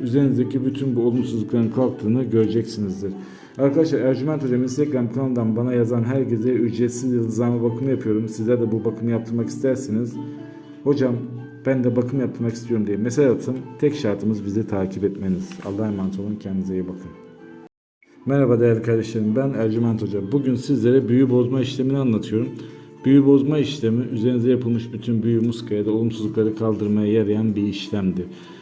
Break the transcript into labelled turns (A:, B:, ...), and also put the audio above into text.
A: üzerinizdeki bütün bu olumsuzlukların kalktığını göreceksinizdir. Arkadaşlar Ercüment Hocam Instagram kanalından bana yazan herkese ücretsiz yıldızlama bakımı yapıyorum. Sizler de bu bakımı yaptırmak isterseniz hocam ben de bakım yaptırmak istiyorum diye mesaj atın. Tek şartımız bizi takip etmeniz. Allah'a emanet olun. Kendinize iyi bakın. Merhaba değerli kardeşlerim ben Ercüment Hoca. Bugün sizlere büyü bozma işlemini anlatıyorum. Büyü bozma işlemi üzerinize yapılmış bütün büyü muskaya da olumsuzlukları kaldırmaya yarayan bir işlemdir.